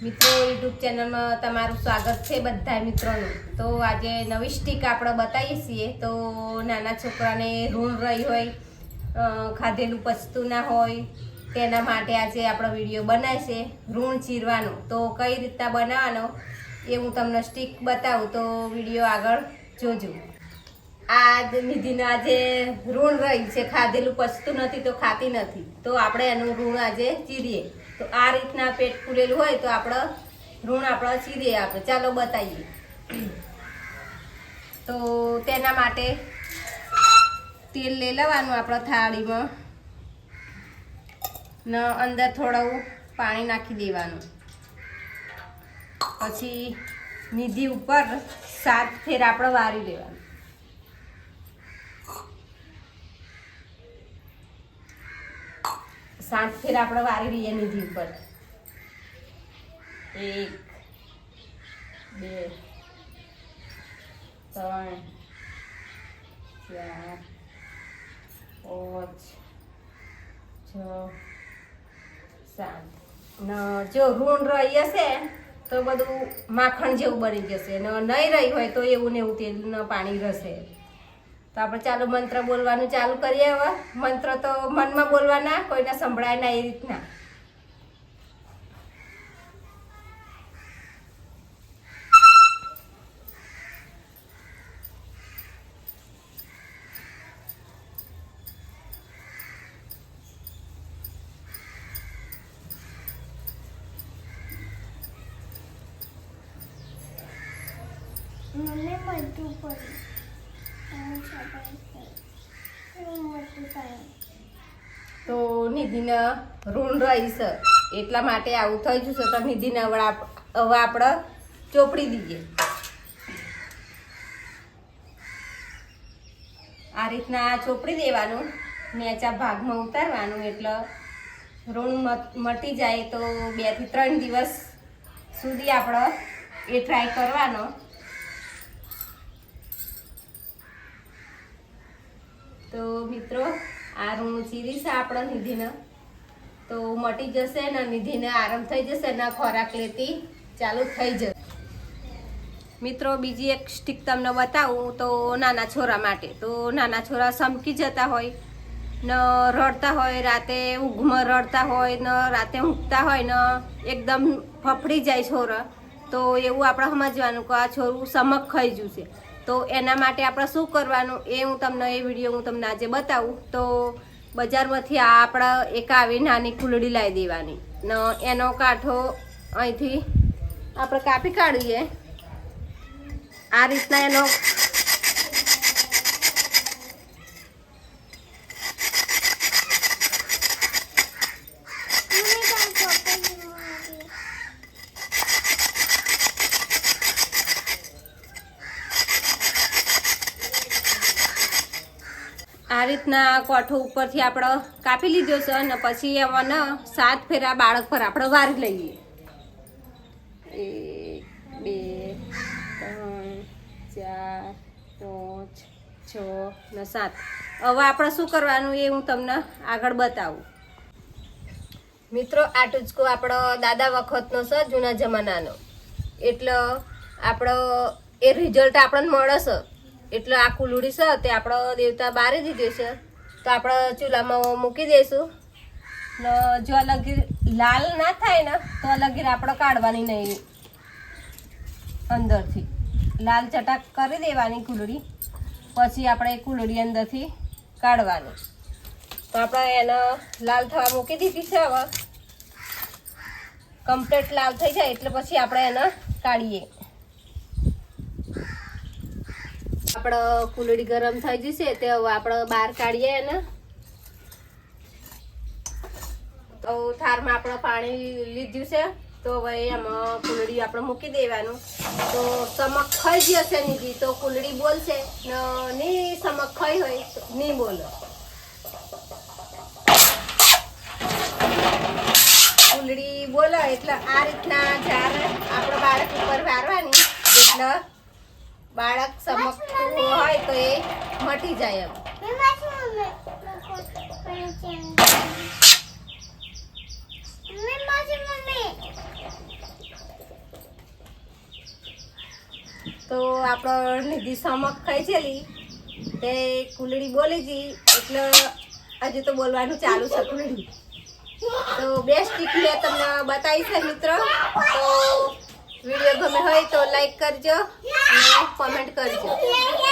મિત્રો, યુટ્યુબ ચેનલમાં તમારું સ્વાગત છે બધા મિત્રોનું. તો આજે નવી સ્ટીક આપણે બતાવીએ છીએ. તો નાના છોકરાને ઋણ રહી હોય ખાધેલું પચતું ના હોય, તેના માટે આજે આપણો વીડિયો બનાવે છે, ઋણ ચીરવાનો. તો કઈ રીતના બનાવવાનો એ હું તમને સ્ટીક બતાવું. તો વીડિયો આગળ જોજો. આ જ આજે ઋણ રહી છે. ખાધેલું પચતું નથી તો ખાતી નથી. તો આપણે એનું ઋણ આજે ચીરીએ. તો આ રીતના પેટ ફૂલેલું હોય તો આપણે ઋણ આપણે સીધે આપણે ચાલો બતાવીએ તો તેના માટે તેલ લઈ લેવાનું આપણે થાળીમાં. ને અંદર થોડું પાણી નાખી દેવાનું. પછી નિધિ ઉપર સાત ફેર આપણે વારી દેવાનું સાત ફેર આપણે વારી લઈએ નિધિ ઉપર. એક, બે, ત્રણ, ચાર, પાંચ, છ, સાત ન જો ઋણ રહી હશે, તો બધું માખણ જેવું બની જશે. ન નહીં રહી હોય તો એવું ને એવું તેલનું પાણી રહેશે. તો આપણે ચાલુ મંત્ર બોલવાનું ચાલુ કરીએ હવે. મંત્ર તો મનમાં બોલવાના, કોઈને સંભળાય ના એ રીતના. મને મળતું પડ્યું તો નિધિને ઋણ રહીશ એટલા માટે આવું થઈ જશે તો નિધિને હવે આપણે ચોપડી દઈએ. આ રીતના ચોપડી દેવાનું. નેચા ભાગમાં ઉતારવાનું, એટલે ઋણ મટ- જાય તો બેથી ત્રણ દિવસ સુધી આપણે એ ટ્રાય કરવાનો. તો મિત્રો, આ ઋણ ચીરીશ આપણે નિધિને. તો મટી જશે ને નિધિને આરામ થઈ જશે ને ખોરાક લેતી ચાલુ થઈ જશે. મિત્રો, બીજી એક સ્ટીક તમને બતાવું તો નાના છોરા માટે. તો નાના છોરા સમકી જતા હોય, ન રડતા હોય, રાતે ઊંઘમાં રડતા હોય, ન રાતે ઊંઘતા હોય, ને એકદમ ફફડી જાય છોરા. તો એવું આપણે સમજવાનું કે આ છોરું સમક ખાઈ જશે તો એના માટે આપણે શું કરવાનું એ હું તમને એ વીડિયો હું તમને આજે બતાવું. તો બજારમાંથી આ આપણે એક આવી નાની ખુલડી લાવી દેવાની. ને, એનો કાંઠો અહીંથી આપણે કાપી કાઢીએ. આ રીતના એનો મને કાંઈ ચોપાઈ મારી આ રીતના કોઠો ઉપરથી આપણે કાપી લીધો છે અને પછી એમાં સાત ફેરા બાળક પર આપણે વારી લઈએ. એક, બે, ત્રણ, ચાર, પાંચ, છ ને સાત. હવે આપણે શું કરવાનું એ હું તમને આગળ બતાવું. મિત્રો, આ ટૂચકો આપણો દાદા વખતનો છે, જૂના જમાનાનો. એટલે આપણો એ રિઝલ્ટ આપણને મળે છે. એટલે આ કુલડી છે તે આપણો દેવતા બારી દીધો છે તો આપણે ચૂલામાં મૂકી દઈશું ને જો લગીર લાલ ના થાય ને, તો લગીર આપણે કાઢવાની નહીં. અંદરથી. લાલ ચટાક કરી દેવાની કુલડી. પછી આપણે કુલડી અંદરથી કાઢવાની. તો આપણે એને લાલ થવા મૂકી દીધી છે હવે. કમ્પ્લેટ લાલ થઈ જાય એટલે પછી આપણે એને કાઢીએ. આપણે કુલડી ગરમ થઈ જશે તે હવે આપણે બહાર કાઢીએ એને. તો થારમાં આપણે પાણી લીધું છે, તો હવે એમાં કુલડી આપણે મૂકી દેવાનું. તો સમક ખાઈ જ હશે નીજી તો કુલડી બોલશે. ને, ની સમક ખાઈ હોય નહીં બોલો. કુલડી બોલો એટલે આ રીતના જ્યારે આપણે બાળક ઉપર વારવાની. એટલે બાળક સમક્ષ હોય તો એ મટી જાય એમ. તો આપણો નિધિ સમક્ષ ખાઈ છેલી તે કુલડી બોલી હતી એટલે હજુ તો બોલવાનું ચાલુ છે કુલડી તો બે સ્ટીક મેં તમને બતાવી છે, મિત્રો. તો વીડિયો ગમે હોય તો લાઈક કરજો. અને કોમેન્ટ કરજો.